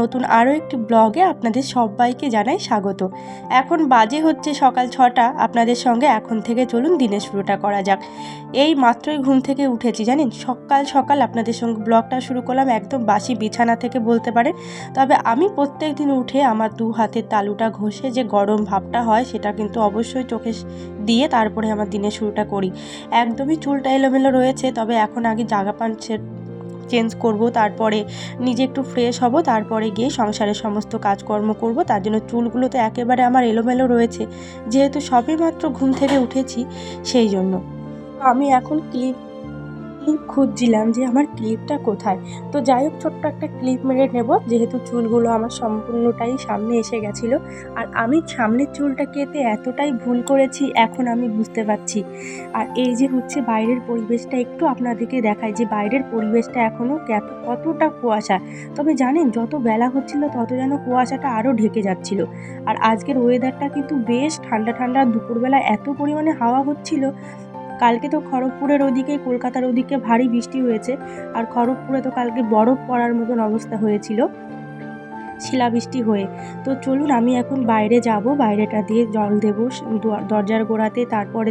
নতুন আরও একটি ব্লগে আপনাদের সবাইকে জানাই স্বাগত। এখন বাজে হচ্ছে সকাল ছটা, আপনাদের সঙ্গে এখন থেকে চলুন দিনের শুরুটা করা যাক। এই মাত্রই ঘুম থেকে উঠেছি, জানেন? সকাল সকাল আপনাদের সঙ্গে ব্লগটা শুরু করলাম একদম বাসি বিছানা থেকে বলতে পারেন। তবে আমি প্রত্যেক দিন উঠে আমার দু হাতের তালুটা ঘষে যে গরম ভাবটা হয় সেটা কিন্তু অবশ্যই চোখে দিয়ে তারপরে আমার দিনের শুরুটা করি। একদমই চুলটা এলোমেলো রয়েছে, তবে এখন আগে জাগা পান চেঞ্জ করব, তারপরে নিজে একটু ফ্রেশ হব, তারপরে গিয়ে সংসারের সমস্ত কাজকর্ম করব। তার জন্য চুলগুলো তো একেবারে আমার এলোমেলো রয়েছে। যেহেতু সবে মাত্র ঘুম থেকে উঠেছি, সেই জন্য। আমি এখন ক্লিপ ক্লিপ খুঁজছিলাম যে আমার ক্লিপটা কোথায়। তো যাই হোক, ছোট্ট একটা ক্লিপ মেরে নেব। যেহেতু চুলগুলো আমার সম্পূর্ণটাই সামনে এসে গেছিল। আর আমি সামনের চুলটা কেটে এতটাই ভুল করেছি, এখন আমি বুঝতে পারছি। আর এই যে হচ্ছে বাইরের পরিবেশটা, একটু আপনাদেরকে দেখায় যে বাইরের পরিবেশটা এখনও কতটা কুয়াশা। তবে জানেন, যত বেলা হচ্ছিল, তত যেন কুয়াশাটা আরও ঢেকে যাচ্ছিল। আর আজকের ওয়েদারটা কিন্তু বেশ ঠান্ডা ঠান্ডা। দুপুরবেলা এত পরিমাণে হাওয়া হচ্ছিল কালকে তো খড়গপুরের ওদিকে, কলকাতার ওদিকে ভারী বৃষ্টি হয়েছে। আর খড়গপুরে তো কালকে বরফ পড়ার মতন অবস্থা হয়েছিল, শিলাবৃষ্টি হয়ে। তো চলুন, আমি এখন বাইরে যাব, বাইরেটা দিয়ে জল দেবো দরজার গোড়াতে, তারপরে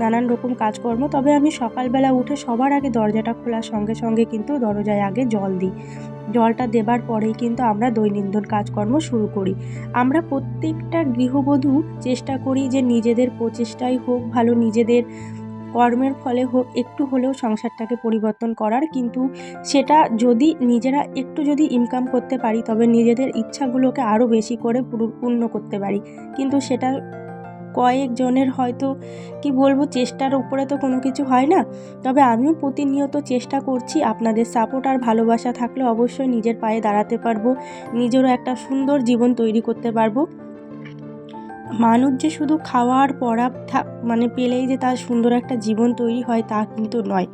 নানান রকম কাজকর্ম। তবে আমি সকালবেলা উঠে সবার আগে দরজাটা খোলার সঙ্গে সঙ্গে কিন্তু দরজায় আগে জল দিই। জলটা দেবার পরেই কিন্তু আমরা দৈনন্দিন কাজকর্ম শুরু করি। আমরা প্রত্যেকটা গৃহবধূ চেষ্টা করি যে নিজেদের প্রচেষ্টাই হোক, ভালো নিজেদের কর্মের ফলে একটু হলেও সংসারটাকে পরিবর্তন করার, কিন্তু সেটা যদি নিজেরা একটু যদি ইনকাম করতে পারি, তবে নিজেদের ইচ্ছাগুলোকে আরও বেশি করে পূর্ণ করতে পারি। কিন্তু সেটা কয়েকজনের হয়তো, কি বলব, চেষ্টার উপরে তো কোনো কিছু হয় না। তবে আমিও প্রতিনিয়ত চেষ্টা করছি আপনাদের সাপোর্ট আর ভালোবাসা থাকলে অবশ্যই নিজের পায়ে দাঁড়াতে পারব, নিজেরও একটা সুন্দর জীবন তৈরি করতে পারব। মানুষ যে শুধু খাওয়ার পড়া মানে পেলেই যে তার সুন্দর একটা জীবন তৈরি হয় তা কিন্তু নয়।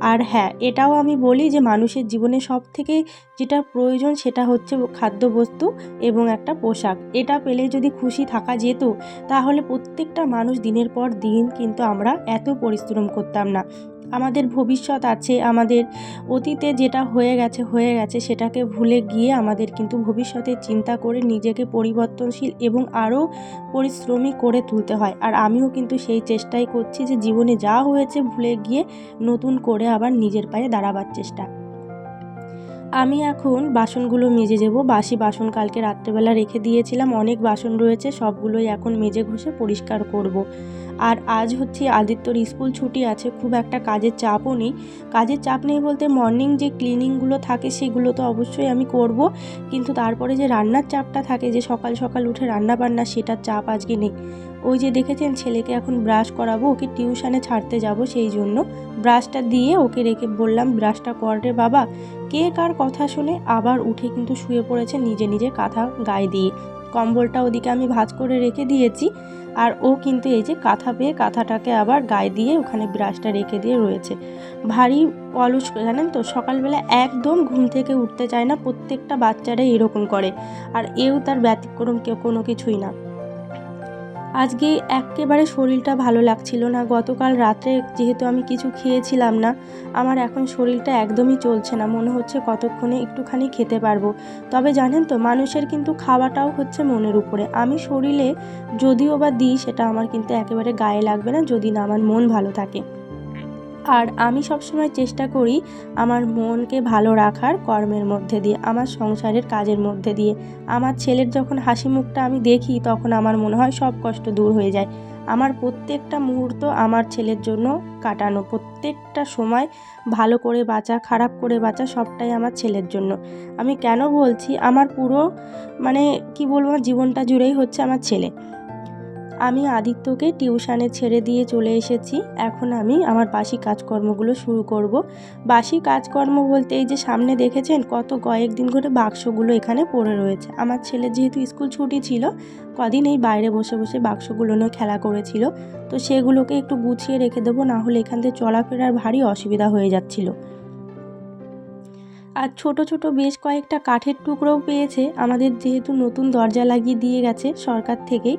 আর হ্যাঁ এটাও আমি বলি যে মানুষের জীবনে সব থেকে যেটা প্রয়োজন সেটা হচ্ছে খাদ্যবস্তু এবং একটা পোশাক। এটা পেলে যদি খুশি থাকা যেত, তাহলে প্রত্যেকটা মানুষ দিনের পর দিন কিন্তু আমরা এত পরিশ্রম করতাম না। আমাদের ভবিষ্যৎ আছে, আমাদের অতীতে যেটা হয়ে গেছে হয়ে গেছে, সেটাকে ভুলে গিয়ে আমাদের কিন্তু ভবিষ্যতে চিন্তা করে নিজেকে পরিবর্তনশীল এবং আরও পরিশ্রমী করে তুলতে হয়। আর আমিও কিন্তু সেই চেষ্টাই করছি যে জীবনে যা হয়েছে ভুলে গিয়ে নতুন করে আবার নিজের পায়ে দাঁড়াবার চেষ্টা। আমি এখন বাসনগুলো মেজে যাব বাসি বাসন কালকে রাত্রেবেলা রেখে দিয়েছিলাম। অনেক বাসন রয়েছে, সবগুলোই এখন মেজে ঘষে পরিষ্কার করব। আর আজ হচ্ছে আদিত্যর স্কুল ছুটি আছে, খুব একটা কাজের চাপও নেই। কাজের চাপ নেই বলতে মর্নিং যে ক্লিনিংগুলো থাকে সেগুলো তো অবশ্যই আমি করব। কিন্তু তারপরে যে রান্নার চাপটা থাকে, যে সকাল সকাল উঠে রান্না বান্না সেটার চাপ আজকে নেই। ওই যে দেখেছেন, ছেলেকে এখন ব্রাশ করাবো, ওকে টিউশানে ছাড়তে যাব সেই জন্য। ব্রাশটা দিয়ে ওকে রেখে বললাম ব্রাশটা কর রে বাবা। কে কার কথা শুনে আবার উঠে কিন্তু শুয়ে পড়েছে নিজে নিজে কাঁথা গায়ে দিয়ে। কম্বলটা ওদিকে আমি ভাজ করে রেখে দিয়েছি, আর ও কিন্তু এই যে কাঁথা পেয়ে কাঁথাটাকে আবার গায়ে দিয়ে ওখানে ব্রাশটা রেখে দিয়ে রয়েছে। ভারী অলস, জানেন তো, সকালবেলা একদম ঘুম থেকে উঠতে চায় না, প্রত্যেকটা বাচ্চারাই এরকম করে। আর এও তার ব্যতিক্রম কেউ কোনো কিছুই না। আজকে একেবারে শরীরটা ভালো লাগছিল না। গতকাল রাত্রে যেহেতু আমি কিছু খেয়েছিলাম না, আমার এখন শরীরটা একদমই চলছে না। মনে হচ্ছে কতক্ষণে একটুখানি খেতে পারব। তবে জানেন তো, মানুষের কিন্তু খাওয়াটাও হচ্ছে মনের উপরে। আমি শরীরে যদিও বা দিই, সেটা আমার কিন্তু একেবারে গায়ে লাগবে না, যদি না আমার মন ভালো থাকে। আর আমি সবসময় চেষ্টা করি আমার মনকে ভালো রাখার কর্মের মধ্যে দিয়ে, আমার সংসারের কাজের মধ্যে দিয়ে। আমার ছেলের যখন হাসি মুখটা আমি দেখি, তখন আমার মনে হয় সব কষ্ট দূর হয়ে যায়। আমার প্রত্যেকটা মুহূর্ত আমার ছেলের জন্য কাটানো, প্রত্যেকটা সময় ভালো করে বাঁচা, খারাপ করে বাঁচা সবটাই আমার ছেলের জন্য। আমি কেন বলছি, আমার পুরো মানে কি বলব জীবনটা জুড়েই হচ্ছে আমার ছেলে। আমি আদিত্যকে টিউশানে ছেড়ে দিয়ে চলে এসেছি। এখন আমি আমার বাসি কাজকর্মগুলো শুরু করব। বাসি কাজকর্ম বলতে এই যে সামনে দেখেছেন কত কয়েকদিন করে বাক্সগুলো এখানে পড়ে রয়েছে। আমার ছেলে যেহেতু স্কুল ছুটি ছিল, কদিন এই বাইরে বসে বসে বাক্সগুলো নিয়ে খেলা করেছিল। তো সেগুলোকে একটু গুছিয়ে রেখে দেবো, না হলে এখান থেকে চলাফেরার ভারী অসুবিধা হয়ে যাচ্ছিল। আর ছোট ছোট বেশ কয়েকটা কাঠের টুকরোও পেয়েছে। আমাদের যেহেতু নতুন দরজা লাগিয়ে দিয়ে গেছে সরকার থেকেই।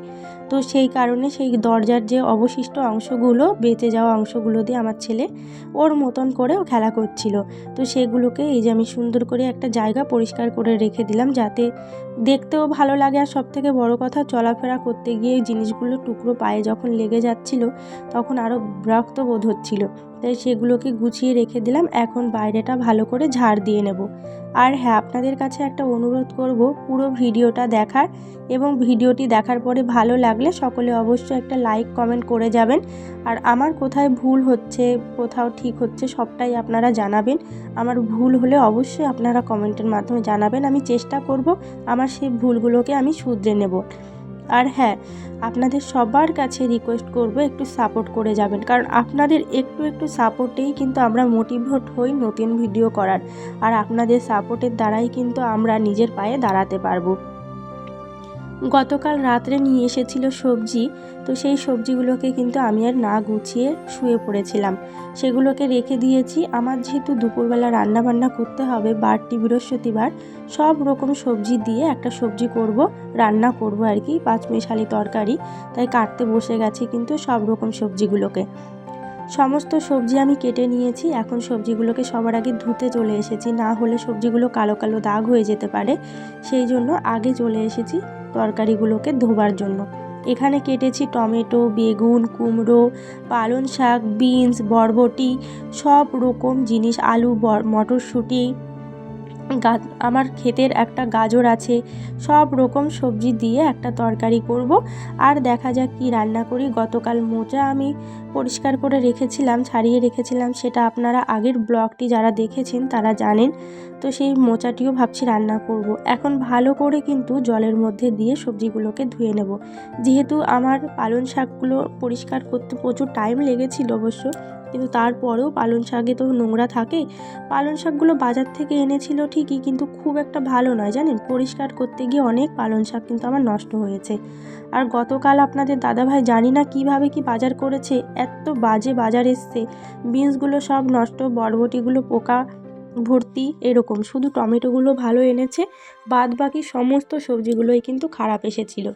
তো সেই কারণে সেই দরজার যে অবশিষ্ট অংশগুলো, বেঁচে যাওয়া অংশগুলো দিয়ে আমার ছেলে ওর মতন করেও খেলা করছিল। তো সেগুলোকে এই যে আমি সুন্দর করে একটা জায়গা পরিষ্কার করে রেখে দিলাম যাতে দেখতেও ভালো লাগে আর সব থেকে বড়ো কথা চলাফেরা করতে গিয়ে জিনিসগুলো টুকরো পায়ে যখন লেগে যাচ্ছিল তখন আরও বিরক্ত বোধ হচ্ছিল। তাই সেগুলোকে গুছিয়ে রেখে দিলাম, এখন বাইরেটা ভালো করে ঝাড় দিয়ে নেব। আর হ্যাঁ আপনাদের কাছে একটা অনুরোধ করব পুরো ভিডিওটা দেখার এবং ভিডিওটি দেখার পরে ভালো লাগলে সকলে অবশ্যই একটা লাইক কমেন্ট করে যাবেন। আর আমার কোথায় ভুল হচ্ছে, কোথাও ঠিক হচ্ছে সবটাই আপনারা জানাবেন। আমার ভুল হলে অবশ্যই আপনারা কমেন্টের মাধ্যমে জানাবেন। আমি চেষ্টা করব আমার সেই ভুলগুলোকে আমি শুধরে নেব। আর হ্যাঁ আপনাদের সবার কাছে রিকোয়েস্ট করব একটু সাপোর্ট করে যাবেন। কারণ আপনাদের একটু একটু সাপোর্টেই কিন্তু আমরা মোটিভেট হই নতুন ভিডিও করার। আর আপনাদের সাপোর্টের দ্বারাই কিন্তু আমরা নিজের পায়ে দাঁড়াতে পারব। গতকাল রাত্রে নিয়ে এসেছিল সবজি, তো সেই সবজিগুলোকে কিন্তু আমি আর না গুছিয়ে শুয়ে পড়েছিলাম। সেগুলোকে রেখে দিয়েছি। আমার যেহেতু দুপুরবেলা রান্না বান্না করতে হবে বারটি বৃহস্পতিবার সব রকম সবজি দিয়ে একটা সবজি করব, রান্না করব আর কি, পাঁচমিশালি তরকারি, তাই কাটতে বসে গেছি কিন্তু সব রকম সবজিগুলোকে। সমস্ত সবজি আমি কেটে নিয়েছি, এখন সবজিগুলোকে সবার আগে ধুতে চলে এসেছি, না হলে সবজিগুলো কালো কালো দাগ হয়ে যেতে পারে, সেই জন্য আগে চলে এসেছি তরকারিগুলোকে ধোবার জন্য। এখানে কেটেছি টমেটো, বেগুন, কুমড়ো পালং শাক বিনস, বরবটি, সব রকম জিনিস, আলু মটরশুঁটি আমার ক্ষেতের একটা গাজর আছে। সব রকম সবজি দিয়ে একটা তরকারি করব। আর দেখা যাক কি রান্না করি। গতকাল মোচা আমি পরিষ্কার করে রেখেছিলাম, ছাড়িয়ে রেখেছিলাম। সেটা আপনারা আগের ব্লগটি যারা দেখেছেন তারা জানেন। তো সেই মোচাটিও ভাবছি রান্না করব। এখন ভালো করে কিন্তু জলের মধ্যে দিয়ে সবজিগুলোকে ধুয়ে নেব। যেহেতু আমার পালং শাকগুলো পরিষ্কার করতে প্রচুর টাইম লেগেছিল অবশ্য। কিন্তু তারপরেও পালং শাকে তো নোংরা থাকে। পালং শাকগুলো বাজার থেকে এনেছিল ঠিকই, কিন্তু খুব একটা ভালো নয়, জানেন? পরিষ্কার করতে গিয়ে অনেক পালং শাক কিন্তু আমার নষ্ট হয়েছে। আর গতকাল আপনাদের দাদাভাই জানি না কীভাবে কি বাজার করেছে, এত বাজে বাজার এসছে। বিনসগুলো সব নষ্ট, বরবটিগুলো পোকা, ভর্তি, এরকম। শুধু টমেটোগুলো ভালো এনেছে বাদ বাকি সমস্ত সবজিগুলোই কিন্তু খারাপ এসেছিল।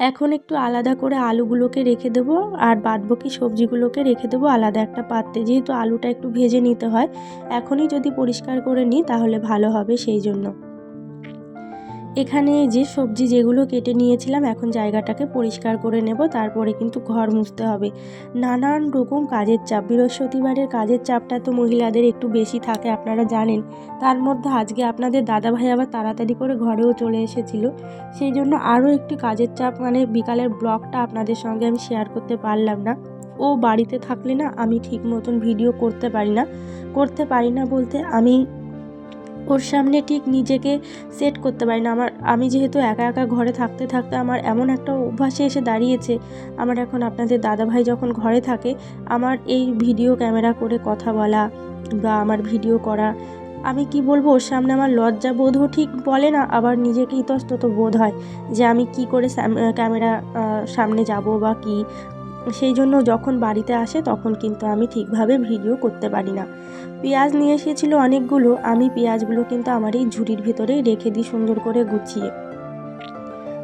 এখন একটু আলাদা করে আলুগুলোকে রেখে দেবো, আর বাদ বাকি সবজিগুলোকে রেখে দেবো আলাদা একটা পাত্রে। যেহেতু আলুটা একটু ভেজে নিতে হয়, এখনই যদি পরিষ্কার করে নিই তাহলে ভালো হবে সেই জন্য। এখানে যে সবজি যেগুলো কেটে নিয়েছিলাম, এখন জায়গাটাকে পরিষ্কার করে নেব। তারপরে কিন্তু ঘর মুছতে হবে। নানান রকম কাজের চাপ। বৃহস্পতিবারের কাজের চাপটা তো মহিলাদের একটু বেশি থাকে, আপনারা জানেন। তার মধ্যে আজকে আপনাদের দাদাভাই আবার তাড়াতাড়ি করে ঘরেও চলে এসেছিল। সেই জন্য আরও একটু কাজের চাপ মানে বিকালের ব্লগটা আপনাদের সঙ্গে আমি শেয়ার করতে পারলাম না। ও বাড়িতে থাকলে না আমি ঠিক মতন ভিডিও করতে পারি না। করতে পারি না বলতে আমি ওর সামনে ঠিক নিজেকে সেট করতে পারি না। আমার আমি যেহেতু একা একা ঘরে থাকতে থাকতে আমার এমন একটা অভ্যাসে এসে দাঁড়িয়েছে, আমার এখন আপনাদের দাদাভাই যখন ঘরে থাকে, আমার এই ভিডিও ক্যামেরা করে কথা বলা বা আমার ভিডিও করা, আমি কি বলব, ওর সামনে আমার লজ্জা বোধও ঠিক বলে না, আবার নিজেকে ইতস্তত বোধ হয় যে আমি কি করে ক্যামেরা সামনে যাব বা কি সেই জন্য যখন বাড়িতে আসে তখন কিন্তু আমি ঠিকভাবে ভিডিও করতে পারি না। পেঁয়াজ নিয়ে এসেছিল অনেকগুলো, আমি পেঁয়াজগুলো কিন্তু আমার এই ঝুড়ির ভেতরেই রেখে দিই সুন্দর করে গুছিয়ে।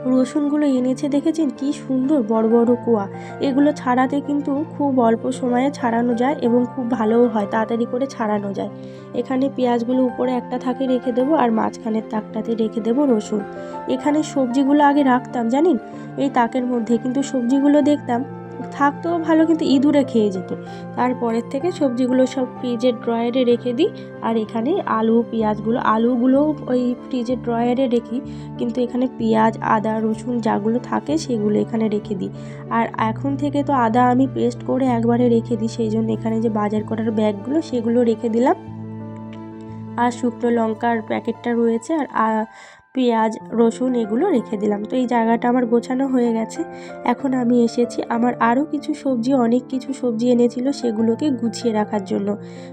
রসুনগুলো এনেছে দেখেছেন? কি সুন্দর বড় বড় কুয়া। এগুলো ছাড়াতে কিন্তু খুব অল্প সময়ে ছাড়ানো যায় এবং খুব ভালোও হয়, তাড়াতাড়ি করে ছাড়ানো যায়। এখানে পেঁয়াজগুলো উপরে একটা থাকে রেখে দেবো আর মাঝখানের তাকটাতে রেখে দেবো রসুন। এখানে সবজিগুলো আগে রাখতাম, জানেন? এই তাকের মধ্যে কিন্তু সবজিগুলো দেখতাম। থাকতেও ভালো কিন্তু ইঁদুরে খেয়ে যেত। তারপরের থেকে সবজিগুলো সব ফ্রিজের ড্রয়ারে রেখে দিই আর এখানে আলু, পেঁয়াজগুলো আলুগুলোও ওই ফ্রিজের ড্রয়ারে রেখি। কিন্তু এখানে পেঁয়াজ, আদা, রসুন যাগুলো থাকে সেগুলো এখানে রেখে দিই। আর এখন থেকে তো আদা আমি পেস্ট করে একবারে রেখে দিই, সেই জন্য এখানে যে বাজার করার ব্যাগগুলো সেগুলো রেখে দিলাম। আর শুকনো লঙ্কার প্যাকেটটা রয়েছে আর পেঁয়াজ, রসুন এগুলো রেখে দিলাম। তো এই জায়গাটা আমার গোছানো হয়ে গেছে। এখন আমি এসেছি আমার আরও কিছু সবজি, অনেক কিছু সবজি এনেছিল সেগুলোকে গুছিয়ে রাখার জন্য।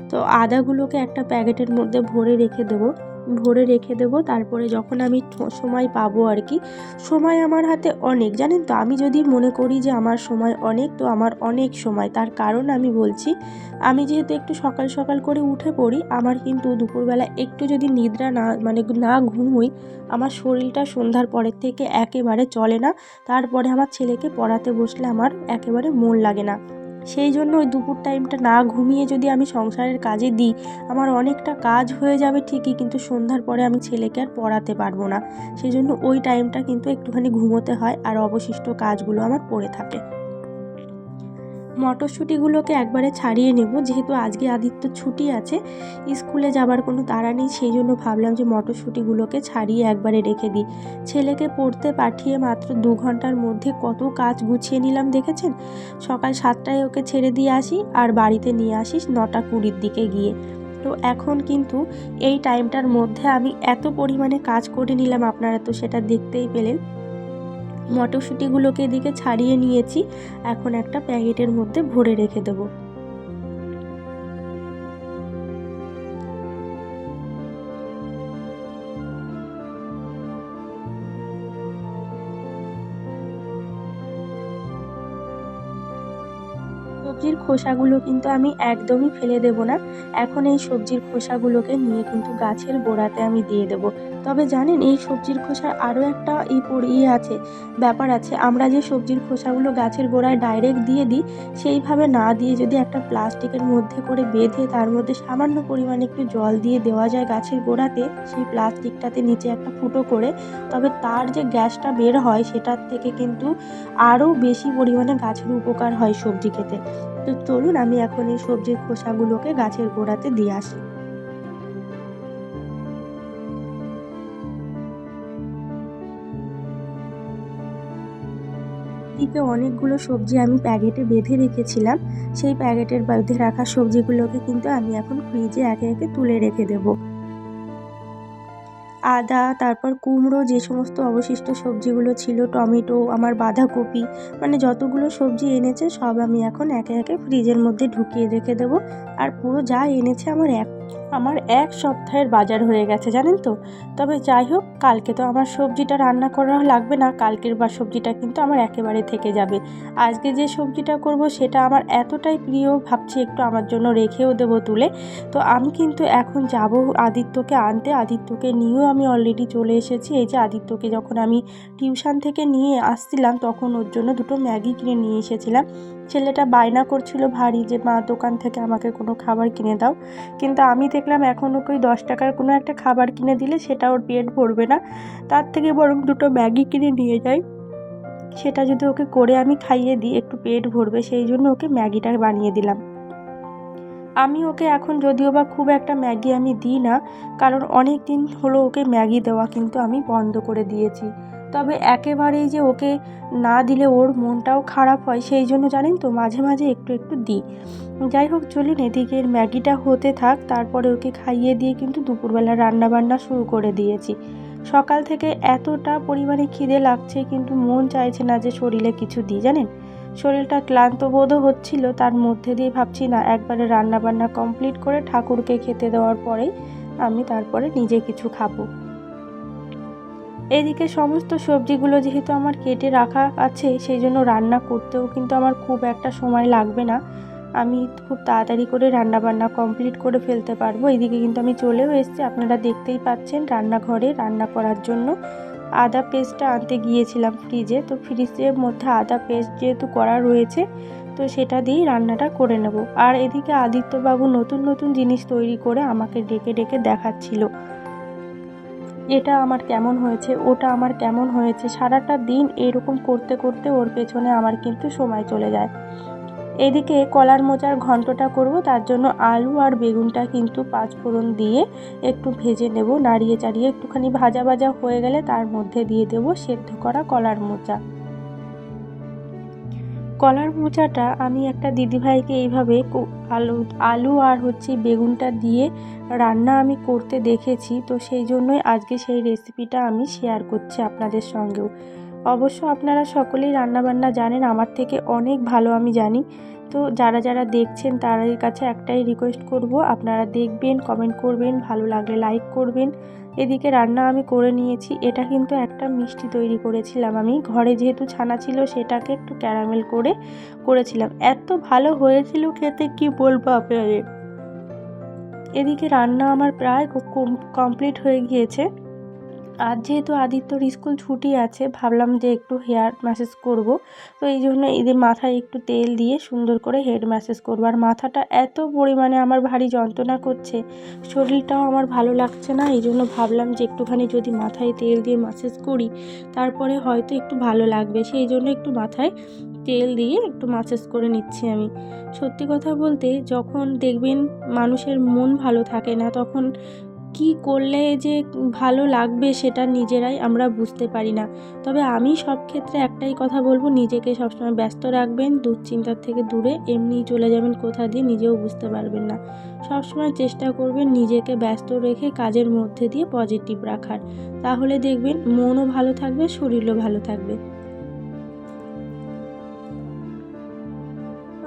তো আদাগুলোকে একটা প্যাকেটের মধ্যে ভরে রেখে দেবো। ভরে রেখে দেবো। তারপরে যখন আমি সময় পাবো আর কি, সময় আমার হাতে অনেক। জানেন তো, আমি যদি মনে করি যে আমার সময় অনেক, তো আমার অনেক সময়। তার কারণ আমি বলছি, আমি যেহেতু একটু সকাল সকাল করে উঠে পড়ি, আমার কিন্তু দুপুরবেলা একটু যদি নিদ্রা না মানে না ঘুমোই, আমার শরীরটা সন্ধ্যার পরের থেকে একেবারে চলে না। তারপরে আমার ছেলেকে পড়াতে বসলে আমার একেবারে মন লাগে না। সেই জন্য ওই দুপুর টাইমটা না ঘুমিয়ে যদি আমি সংসারের কাজে দিই, আমার অনেকটা কাজ হয়ে যাবে ঠিকই, কিন্তু সন্ধ্যার পরে আমি ছেলেকে আর পড়াতে পারব না। সেই জন্য ওই টাইমটা কিন্তু একটুখানি ঘুমোতে হয় আর অবশিষ্ট কাজগুলো আমার পড়ে থাকে। মটরশুঁটিগুলোকে একবারে ছাড়িয়ে নেব। যেহেতু আজকে আদিত্য ছুটি আছে, স্কুলে যাবার কোনো তাড়া নেই, সেই জন্য ভাবলাম যে মটরশুঁটিগুলোকে ছাড়িয়ে একবারে রেখে দিই। ছেলেকে পড়তে পাঠিয়ে মাত্র দু ঘণ্টার মধ্যে কত কাজ গুছিয়ে নিলাম, দেখেছেন? সকাল সাতটায় ওকে ছেড়ে দিয়ে আসি আর বাড়িতে নিয়ে আসিস নটা কুড়ির দিকে গিয়ে। তো এখন কিন্তু এই টাইমটার মধ্যে আমি এত পরিমাণে কাজ করে নিলাম, আপনারা তো সেটা দেখতেই পেলেন। মটরশুঁটিগুলোকে এদিকে ছাড়িয়ে নিয়েছি। এখন একটা প্যাকেটের মধ্যে ভরে রেখে দেবো। খোসাগুলো কিন্তু আমি একদমই ফেলে দেব না। এখন এই সবজির খোসাগুলোকে নিয়ে কিন্তু গাছের গোড়াতে আমি দিয়ে দেব। তবে জানেন, এই সবজির খোসার আরও একটা ইয়ে আছে, ব্যাপার আছে। আমরা যে সবজির খোসাগুলো গাছের গোড়ায় ডাইরেক্ট দিয়ে দিই, সেইভাবে না দিয়ে যদি একটা প্লাস্টিকের মধ্যে করে বেঁধে তার মধ্যে সামান্য পরিমাণে একটু জল দিয়ে দেওয়া যায় গাছের গোড়াতে, সেই প্লাস্টিকটাতে নিচে একটা ফুটো করে, তবে তার যে গ্যাসটা বের হয় সেটার থেকে কিন্তু আরও বেশি পরিমাণে গাছের উপকার হয় সবজি খেতে। তো চলুন আমি এখন এই সবজির খোসাগুলোকে গাছের গোড়াতে দিয়ে আসি। অনেকগুলো সবজি আমি প্যাকেটে বেঁধে রেখেছিলাম। সেই প্যাকেটের বেঁধে রাখা সবজিগুলোকে কিন্তু আমি এখন ফ্রিজে একে একে তুলে রেখে দেবো। আদা, তারপর কুমড়ো, যে সমস্ত অবশিষ্ট সবজিগুলো ছিল, টমেটো, আমার বাঁধাকপি মানে যতগুলো সবজি এনেছে সব আমি এখন একে একে ফ্রিজের মধ্যে ঢুকিয়ে রেখে দেবো। আর পুরো যা এনেছে আমার এক আমার এক সপ্তাহের বাজার হয়ে গেছে, জানেন তো? তবে যাই হোক, কালকে তো আমার সবজিটা রান্না করা লাগবে না, কালকের বা সবজিটা কিন্তু আমার একেবারে থেকে যাবে। আজকে যে সবজিটা করব সেটা আমার এতটাই প্রিয়, ভাবছি একটু আমার জন্য রেখেও দেবো তুলে। তো আমি কিন্তু এখন যাব আদিত্যকে আনতে, আদিত্যকে নিয়েও আমি অলরেডি চলে এসেছি। এই যে আদিত্যকে যখন আমি টিউশন থেকে নিয়ে আসছিলাম, তখন ওর জন্য দুটো ম্যাগি কিনে নিয়ে এসেছিলাম। ছেলেটা বায়না করছিল, ভারী যে মা, দোকান থেকে আমাকে কোনো খাবার কিনে দাও। কিন্তু আমি দেখলাম এখন ওকে দশ টাকার কোনো একটা খাবার কিনে দিলে সেটা ওর পেট ভরবে না। তার থেকে বরং দুটো ম্যাগি কিনে নিয়ে যাই। সেটা যদি ওকে করে আমি খাইয়ে দিই, একটু পেট ভরবে, সেই জন্য ওকে ম্যাগিটা বানিয়ে দিলাম। আমি ওকে এখন যদিও বা খুব একটা ম্যাগি আমি দিই না, কারণ অনেক দিন হলো ওকে ম্যাগি দেওয়া কিন্তু আমি বন্ধ করে দিয়েছি। তবে একেবারেই যে ওকে না দিলে ওর মনটাও খারাপ হয়, সেই জন্য জানেন তো মাঝে মাঝে একটু একটু দিই। যাই হোক, চলুন এদিকে ম্যাগিটা হতে থাক, তারপরে ওকে খাইয়ে দিয়ে কিন্তু দুপুরবেলা রান্না বান্না শুরু করে দিয়েছি। সকাল থেকে এতটা পরিমাণে খিদে লাগছে, কিন্তু মন চাইছে না যে শরীরে কিছু দিই, জানেন? শরীরটা ক্লান্ত বোধও হচ্ছিল, তার মধ্যে দিয়ে ভাবছি, না, একবারে রান্নাবান্না কমপ্লিট করে ঠাকুরকে খেতে দেওয়ার পরেই আমি তারপরে নিজে কিছু খাব। এদিকে সমস্ত সবজিগুলো যেহেতু আমার কেটে রাখা আছে, সেই জন্য রান্না করতেও কিন্তু আমার খুব একটা সময় লাগবে না। আমি খুব তাড়াতাড়ি করে রান্না বান্না কমপ্লিট করে ফেলতে পারব। এদিকে কিন্তু আমি চলেও এসেছি। আপনারা দেখতেই পাচ্ছেন রান্নাঘরে রান্না করার জন্য আদা পেস্টটা আনতে গিয়েছিলাম ফ্রিজে। তো ফ্রিজের মধ্যে আদা পেস্ট যেহেতু করা রয়েছে, তো সেটা দিয়েই রান্নাটা করে নেব। আর এদিকে আদিত্যবাবু নতুন নতুন জিনিস তৈরি করে আমাকে ডেকে ডেকে দেখাচ্ছিল। এটা আমার কেমন হয়েছে, ওটা আমার কেমন হয়েছে, সারাটা দিন এরকম করতে করতে ওর পেছনে আমার কিন্তু সময় চলে যায়। এদিকে কলার মোচার ঘন্টটা করব, তার জন্য আলু আর বেগুনটা কিন্তু পাঁচফোড়ন দিয়ে একটু ভেজে নেব, নাড়িয়ে চাড়িয়ে একটুখানি ভাজা ভাজা হয়ে গেলে তার মধ্যে দিয়ে দেব সেদ্ধ করা কলার মোচা। কলার মোচাটা আমি একটা দিদিভাইকে এইভাবে আলু আলু আর হচ্ছে বেগুনটা দিয়ে রান্না আমি করতে দেখেছি, তো সেই জন্যই আজকে সেই রেসিপিটা আমি শেয়ার করছি আপনাদের সঙ্গেও। অবশ্য আপনারা সকলেই রান্নাবান্না জানেন, আমার থেকে অনেক ভালো আমি জানি। তো যারা যারা দেখছেন, তাদের কাছে একটাই রিকোয়েস্ট করব, আপনারা দেখবেন কমেন্ট করবেন, ভালো লাগলে লাইক করবেন। এদিকে রান্না আমি করে নিয়েছি, এটা কিন্তু একটা মিষ্টি তৈরি করেছিলাম আমি। ঘরে যেহেতু ছানা ছিল, সেটাকে একটু ক্যারামেল করে করেছিলাম। এত ভালো হয়েছিল খেতে, কি বলব আপনাদের? এদিকে রান্না আমার প্রায় কমপ্লিট হয়ে গিয়েছে। আর যেহেতু আদিত্যর স্কুল ছুটি আছে, ভাবলাম যে একটু হেয়ার ম্যাসেজ করব। তো এই জন্য এদের মাথায় একটু তেল দিয়ে সুন্দর করে হেড ম্যাসেজ করব। আর মাথাটা এত পরিমাণে আমার ভারী যন্ত্রণা করছে, শরীরটাও আমার ভালো লাগছে না। এই জন্য ভাবলাম যে একটুখানি যদি মাথায় তেল দিয়ে ম্যাসেজ করি, তারপরে হয়তো একটু ভালো লাগবে। সেই জন্য একটু মাথায় তেল দিয়ে একটু মাসাজ করে নিচ্ছি আমি। সত্যি কথা বলতে যখন দেখবেন মানুষের মন ভালো থাকে না, তখন কি করলে যে ভালো লাগবে সেটা নিজেরাই আমরা বুঝতে পারি না। তবে আমি সব ক্ষেত্রে একটাই কথা বলব, নিজেকে সবসময় ব্যস্ত রাখবেন, দুশ্চিন্তার থেকে দূরে এমনি চলে যাবেন কোথা দিয়ে, নিজেও বুঝতে পারবেন না। সবসময় চেষ্টা করবেন নিজেকে ব্যস্ত রেখে কাজের মধ্যে দিয়ে পজিটিভ রাখার। তাহলে দেখবেন মনও ভালো থাকবে, শরীরও ভালো থাকবে।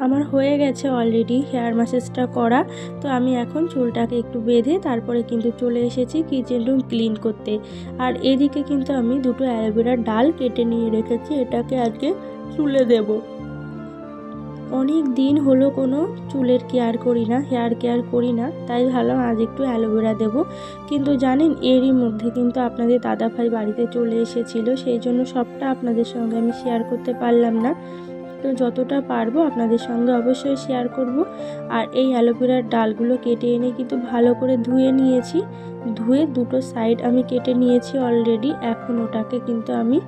আমার হয়ে গেছে অলরেডি হেয়ার ম্যাসেজটা করা। তো আমি এখন চুলটাকে একটু বেঁধে তারপরে কিন্তু চলে এসেছি কিচেন রুম ক্লিন করতে। আর এদিকে কিন্তু আমি দুটো অ্যালোভেরার ডাল কেটে নিয়ে রেখেছি, এটাকে আজকে চুলে দেব। অনেক দিন হলো কোনো চুলের কেয়ার করি না হেয়ার কেয়ার করি না, তাই ভাবলাম আজ একটু অ্যালোভেরা দেবো। কিন্তু জানেন, এরই মধ্যে কিন্তু আপনাদের দাদাভাই বাড়িতে চলে এসেছিল, সেই জন্য সবটা আপনাদের সঙ্গে আমি শেয়ার করতে পারলাম না। যতটা পারব আপনাদের সঙ্গে অবশ্যই শেয়ার করব। আর এই অ্যালোভেরার ডালগুলো কেটে এনে কিন্তু ভালো করে ধুয়ে নিয়েছি। ধুয়ে দুটো সাইড আমি কেটে নিয়েছি অলরেডি এখন ওটাকে কিন্তু আমি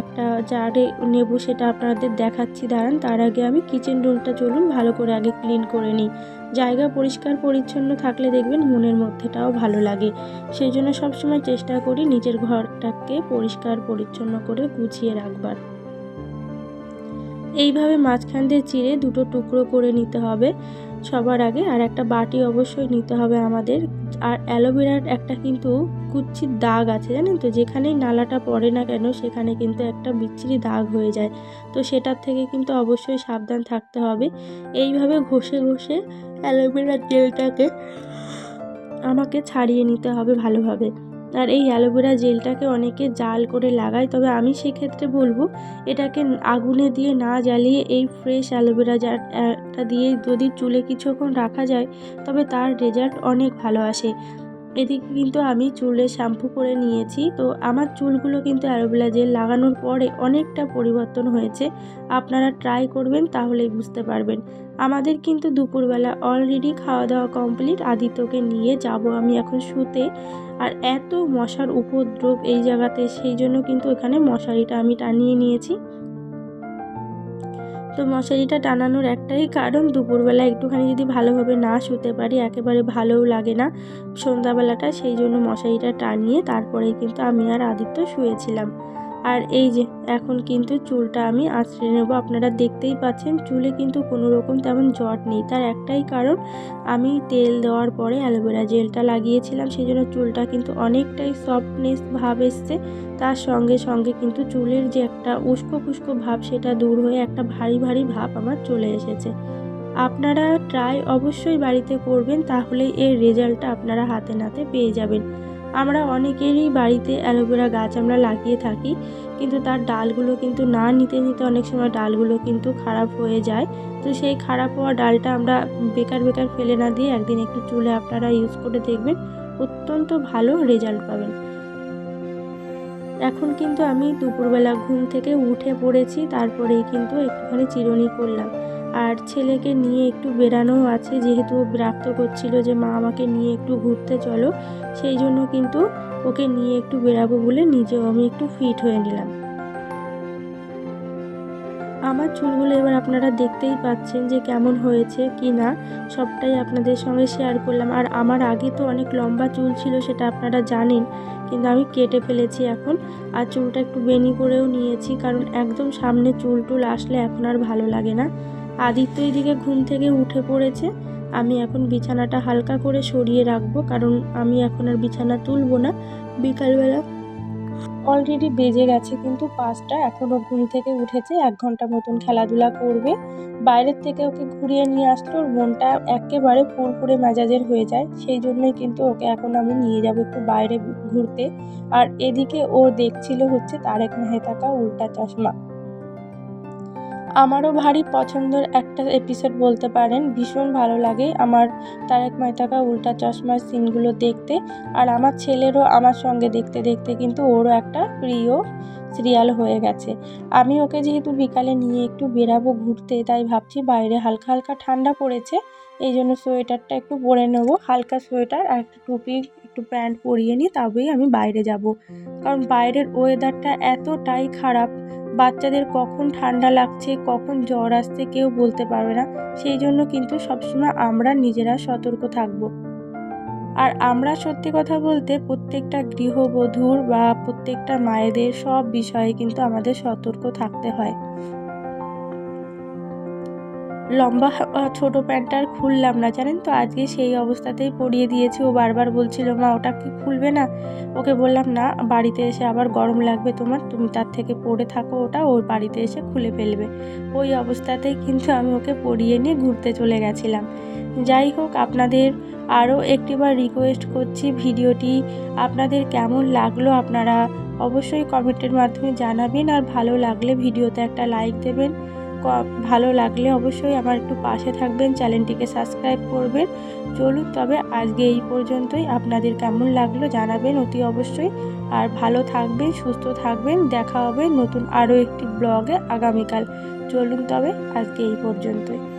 একটা জারে নেব সেটা আপনাদের দেখাচ্ছি। দাঁড়ান, তার আগে আমি কিচেন রুমটা চলুন ভালো করে আগে ক্লিন করে নিই। জায়গা পরিষ্কার পরিচ্ছন্ন থাকলে দেখবেন মনের মধ্যেটাও ভালো লাগে। সেই জন্য সবসময় চেষ্টা করি নিজের ঘরটাকে পরিষ্কার পরিচ্ছন্ন করে গুছিয়ে রাখবার। এইভাবে মাঝখান দিয়ে চিড়ে দুটো টুকরো করে নিতে হবে সবার আগে, আর একটা বাটি অবশ্যই নিতে হবে আমাদের। আর অ্যালোভেরার একটা কিন্তু কুচ্ছির দাগ আছে জানেন তো, যেখানেই নালাটা পড়ে না কেন সেখানে কিন্তু একটা বিচ্ছিরি দাগ হয়ে যায়। তো সেটার থেকে কিন্তু অবশ্যই সাবধান থাকতে হবে। এইভাবে ঘষে ঘষে অ্যালোভেরার তেলটাকে আমাকে ছাড়িয়ে নিতে হবে ভালোভাবে। আর এই অ্যালোভেরা জেলটাকে অনেকে জাল করে লাগায়। তবে আমি সেক্ষেত্রে বলব, এটাকে আগুনে দিয়ে না জ্বালিয়ে এই ফ্রেশ অ্যালোভেরা জারটা দিয়ে যদি চুলে কিছুক্ষণ রাখা যায়, তবে তার রেজাল্ট অনেক ভালো আসে। এদিকে কিন্তু আমি চুলে শ্যাম্পু করে নিয়েছি। তো আমার চুলগুলো কিন্তু অ্যালোভেরা জেল লাগানোর পরে অনেকটা পরিবর্তন হয়েছে। আপনারা ট্রাই করবেন, তাহলেই বুঝতে পারবেন। আমাদের কিন্তু দুপুরবেলা অলরেডি খাওয়া দাওয়া কমপ্লিট আদিত্যকে নিয়ে যাব আমি এখন শুতে। আর এত মশার উপদ্রব এই জায়গাতে, সেই জন্য কিন্তু এখানে মশারিটা আমি টানিয়ে নিয়েছি। তো মশারিটা টানানোর একটাই কারণ, দুপুরবেলা একটুখানি যদি ভালোভাবে না শুতে পারি, একেবারে ভালোও লাগে না সন্ধ্যাবেলাটা, সেই জন্য মশারিটা টানিয়ে তারপরেই কিন্তু আমি আর আদিত্য শুয়েছিলাম। আর এই যে, এখন কিন্তু চুলটা আমি আঁচড়ে নেব। আপনারা দেখতেই পাচ্ছেন, চুলে কিন্তু কোনো রকম তেমন জট নেই। তার একটাই কারণ, আমি তেল দেওয়ার পরে অ্যালোভেরা জেলটা লাগিয়েছিলাম সেই জন্য চুলটা কিন্তু অনেকটাই সফটনেস ভাব এসছে। তার সঙ্গে সঙ্গে কিন্তু চুলের যে একটা উস্কো ফুস্কো ভাব, সেটা দূর হয়ে একটা ভারী ভারী ভাব আমার চলে এসেছে। আপনারা ট্রাই অবশ্যই বাড়িতে করবেন, তাহলে এর রেজাল্টটা আপনারা হাতে নাতে পেয়ে যাবেন। আমরা অনেকেরই বাড়িতে অ্যালোভেরা গাছ আমরা লাগিয়ে থাকি, কিন্তু তার ডালগুলো কিন্তু না নিতে নিতে অনেক সময় ডালগুলো কিন্তু খারাপ হয়ে যায়। তো সেই খারাপ হওয়া ডালটা আমরা বেকার বেকার ফেলে না দিয়ে একদিন একটু চুলে আপনারা ইউজ করে দেখবেন, অত্যন্ত ভালো রেজাল্ট পাবেন। এখন কিন্তু আমি দুপুরবেলা ঘুম থেকে উঠে পড়েছি, তারপরেই কিন্তু একটুখানি চিরুনি করলাম। আর ছেলেকে নিয়ে একটু বেরানোও আছে। যেহেতু ও বিরক্ত করছিল যে মা আমাকে নিয়ে একটু ঘুরতে চলো, সেই জন্য কিন্তু ওকে নিয়ে একটু বেরাবো বলে নিজেও আমি একটু ফিট হয়ে নিলাম। আমার চুলগুলো এবার আপনারা দেখতেই পাচ্ছেন যে কেমন হয়েছে কি না, সবটাই আপনাদের সঙ্গে শেয়ার করলাম। আর আমার আগে তো অনেক লম্বা চুল ছিল সেটা আপনারা জানেন, কিন্তু আমি কেটে ফেলেছি এখন। আর চুলটা একটু বেনি করেও নিয়েছি, কারণ একদম সামনে চুল টুল আসলে এখন আর ভালো লাগে না। আদিত্য এদিকে ঘুম থেকে উঠে পড়েছে। আমি এখন বিছানাটা হালকা করে সরিয়ে রাখব, কারণ আমি এখন আর বিছানা তুলবো না। বিকালবেলা অলরেডি বেজে গেছে, কিন্তু পাঁচটা এখনও ঘুম থেকে উঠেছে, এক ঘণ্টা মতন খেলাধুলা করবে। বাইরের থেকে ওকে ঘুরিয়ে নিয়ে আসলে, ওর মনটা একেবারে ফুরফুরে মেজাজের হয়ে যায়। সেই জন্যই কিন্তু ওকে এখন আমি নিয়ে যাব একটু বাইরে ঘুরতে। আর এদিকে ও দেখছিল হচ্ছে তারেক মেহতা কা উল্টা চশমা। আমারও ভারী পছন্দের একটা এপিসোড বলতে পারেন। ভীষণ ভালো লাগে আমার তারেক মেহতা কা উল্টা চশমার সিনগুলো দেখতে। আর আমার ছেলেরও আমার সঙ্গে দেখতে দেখতে কিন্তু ওরও একটা প্রিয় সিরিয়াল হয়ে গেছে। আমি ওকে যেহেতু বিকালে নিয়ে একটু বেরাবো ঘুরতে, তাই ভাবছি বাইরে হালকা হালকা ঠান্ডা পড়েছে। এই জন্য সোয়েটারটা একটু পরে নেব। হালকা সোয়েটার আর একটা টুপি, একটু প্যান্ট পরিয়ে নিই তবেই আমি বাইরে যাব। কারণ বাইরের ওয়েদারটা এতটাই খারাপ বাচ্চাদের কখন ঠান্ডা লাগছে, কখন জ্বর আসছে কেউ বলতে পারবে না। সেই জন্য কিন্তু সবসময় আমরা নিজেরা সতর্ক থাকব। আর আমরা সত্যি কথা বলতে প্রত্যেকটা গৃহবধূর বা প্রত্যেকটা মায়েদের সব বিষয়ে কিন্তু আমাদের সতর্ক থাকতে হয়। লম্বা ছোটো প্যান্টটা আর খুললাম না, জানেন তো? আজকে সেই অবস্থাতেই পরিয়ে দিয়েছি। ও বারবার বলছিল, মা, ওটা কি খুলবে না? ওকে বললাম, না, বাড়িতে এসে আবার গরম লাগবে তোমার। তুমি তার থেকে পরে থাকো ওটা ওর বাড়িতে এসে খুলে ফেলবে। ওই অবস্থাতেই কিন্তু আমি ওকে পরিয়ে নিয়ে ঘুরতে চলে গেছিলাম। যাই হোক, আপনাদের আরও একটিবার রিকোয়েস্ট করছি ভিডিওটি। আপনাদের কেমন লাগল আপনারা অবশ্যই কমেন্টের মাধ্যমে জানাবেন। আর ভালো লাগলে ভিডিওতে একটা লাইক দেবেন। ভালো লাগলে অবশ্যই আমার একটু পাশে থাকবেন, চ্যানেলটিকে সাবস্ক্রাইব করবেন। চলুন তবে আজকে এই পর্যন্তই। আপনাদের কেমন লাগল জানাবেন অতি অবশ্যই। আর ভালো থাকবেন, সুস্থ থাকবেন। দেখা হবে নতুন আরও একটি ব্লগে আগামীকাল। চলুন তবে আজকে এই পর্যন্তই।